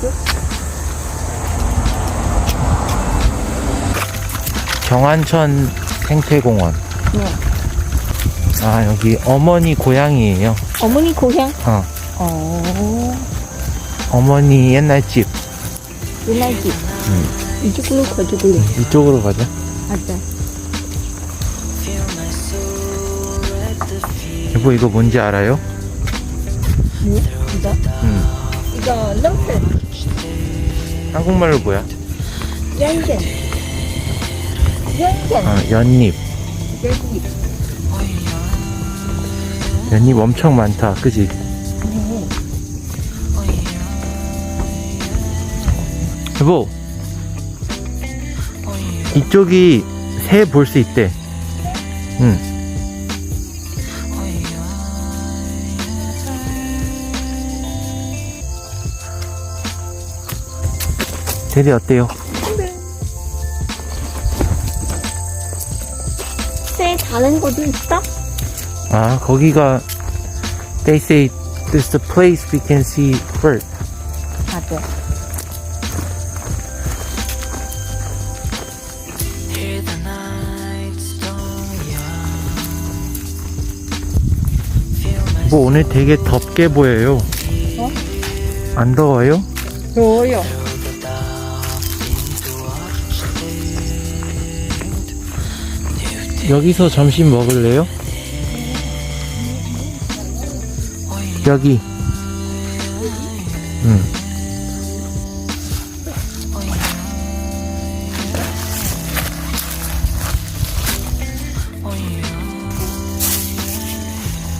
이쪽? 경안천 생태공원. 네. 아, 여기 어머니 고향이에요. 어머니 고향? 어, 어, 어머니 옛날 집. 옛날 집. 이쪽으로 가지고 이쪽으로 가자. 맞아. 여보, 이거 뭔지 알아요? 뭐? 이거? 음. 이거 렁클. 한국말로 뭐야? 연전. 연전. 아, 연잎. 연잎. 연잎 엄청 많다. 그지? 네. 여보. 이쪽이 새 볼 수 있대. 응. 대리 어때요? 새 다른 것도 있어? 아, 거기가 they say this is the place we can see bird. 맞아. 뭐 오늘 되게 덥게 보여요. 어? 안 더워요? 더워요. 여기서 점심 먹을래요? 여기. 응.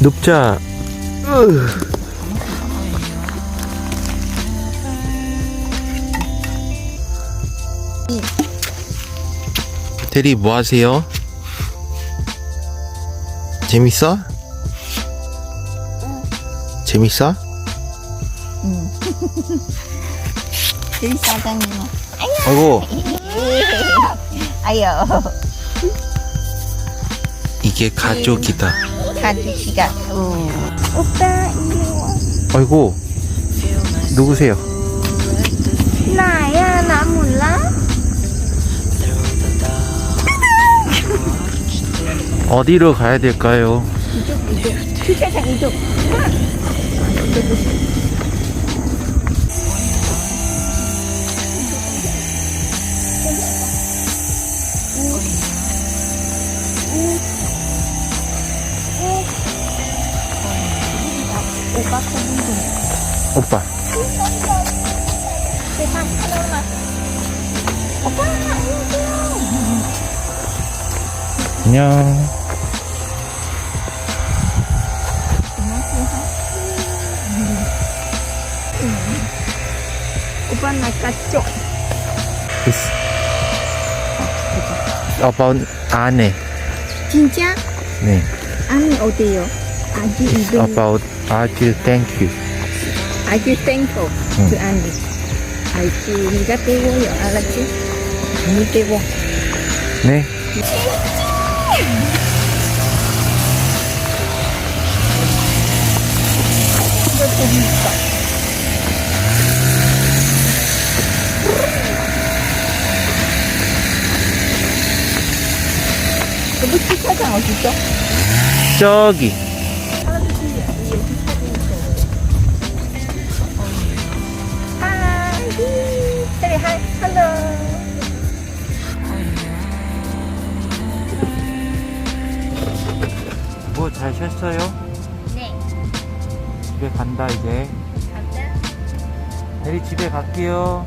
눕자. 으. 대리 뭐 하세요? 재밌어? 재밌어? 응. 우리 사장님은. 아이고 아유, 이게 가족이다 가주씨가. 오빠, 이리 와. 아이고 누구세요? 나야, 어디로 가야 될까요? 이쪽. 오빠. 안녕 오빠 나갔죠? It's about 아내 진짜? 네 아니 어디요? 아기 이름 about 아주 thank you. 아기 땡커 그 아니 알지 네가 배워요 알았지? 니 배워 네 이거 여기 주차장 어디죠? 저기 하이 그래 하이 할로 뭐 잘 쉬었어요? 네 집에 간다 이제 가자 대리 집에 갈게요